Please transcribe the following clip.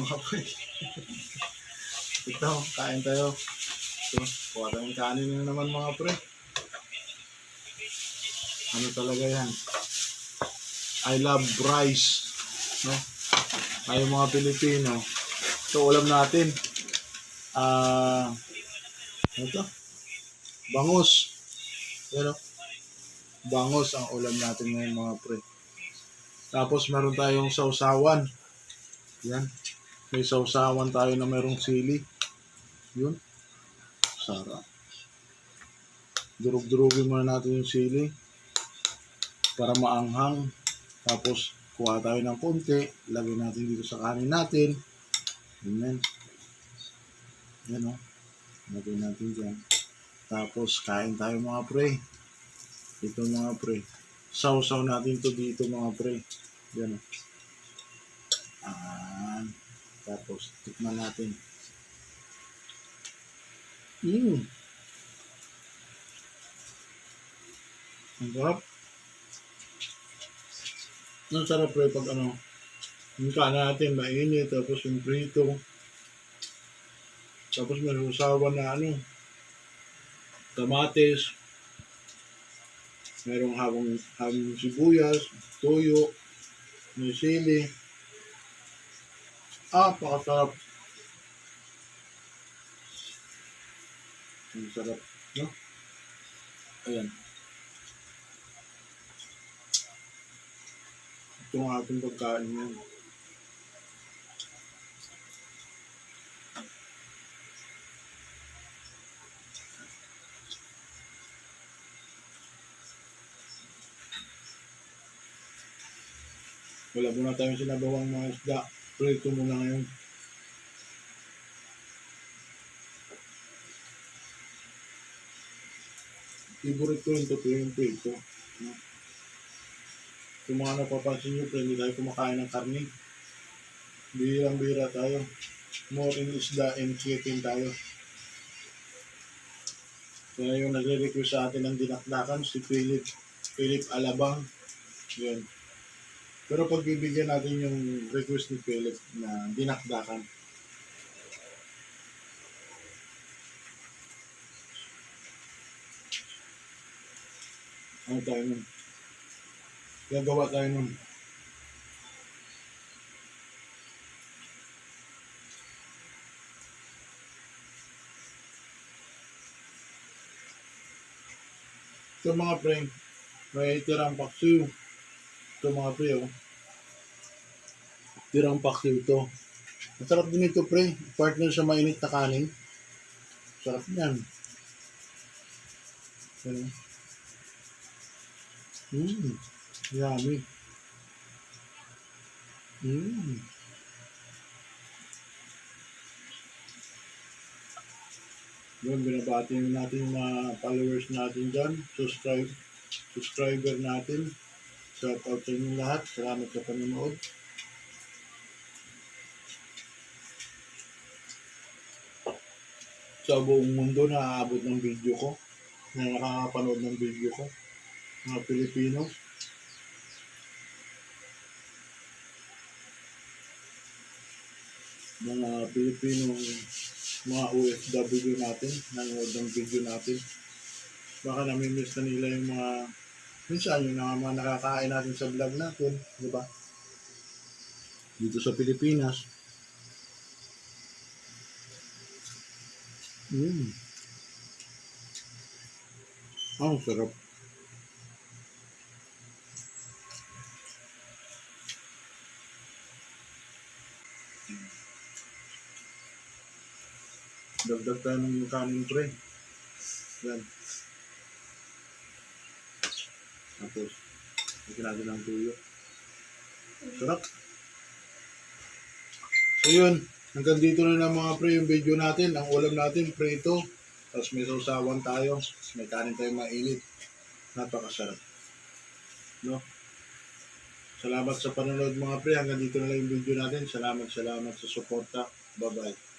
mga. Ito, kain tayo. Ito, kuha tayong kanin na naman mga pre. Ano talaga yan? I love rice. No? Tayo mga Pilipino. Ito, ulam natin. Ah, ano to? Bangus. Yan o. Bangos ang ulam natin ngayon mga pre. Tapos meron tayong sausawan. Yan. May sausawan tayo na merong sili. Yun. Sarap. Durug-durugin muna natin yung sili para maanghang. Tapos kuha tayo ng konti. Lagay natin dito sa kanin natin. Amen. Yan o. Lagay natin dyan. Tapos kain tayo mga pre. Ito mga pre. Sausaw natin to dito mga pre. Yan o. Ah, tapos tikman natin. Mmm. Ang sarap. Ang sarap pre pag ano, yung kanin natin mainit, tapos yung prito. Tapos may usawan na ano, kamatis, merong hawang, hawang sibuyas, toyo, may sili. Ah, pakasarap. Ang sarap, no? Ayan. Ito ang ating pagkain yan. Wala muna tayong sinabawang mga isda. Prito muna ngayon. Favorite ko yung totoo yung prito. No? Kung mga napapansin nyo, hindi tayo kumakain ng karne. Bihirang-bihira tayo. More in isda and chicken tayo. Kaya yung nagre-request sa atin ng dinakdakan, si Philip, Philip Alabang. Yun. Pero pagbibigyan natin yung request ni Philip na dinakdakan. Ano tayo nun? Gagawa tayo nun. Ito mga pre, may tirang paksiw. Ito mga pre, oh. Tirang paksiw ito. Masarap din ito pre, partner sa mainit na kanin. Sarap yan. Ano? Mmm, yummy. Mmm. Yun, binabati natin yung mga followers natin dyan. Subscribe, subscriber natin. Shout out sa inyo lahat. Salamat sa panonood. Sa buong mundo na aabot ng video ko. Na nakakapanood ng video ko. Mga Pilipino. Mga Pilipino mga OFW natin, nanonood ng video natin. Baka namimiss na nila yung mga, minsan yung mga, mga nakakain natin sa vlog natin, di ba? Dito sa Pilipinas. Mm. Ang sarap. Dagdag tayo ng kanin pre. Yan. Tapos, lagyan natin ng tuyo. Sarap. So yun, hanggang dito na lang mga pre yung video natin. Ang ulam natin, prito. Tapos may sausawan tayo. Tapos may kanin tayo mainit. Napakasarap. No? Salamat sa panonood mga pre. Hanggang dito na lang yung video natin. Salamat, salamat sa suporta. Bye-bye.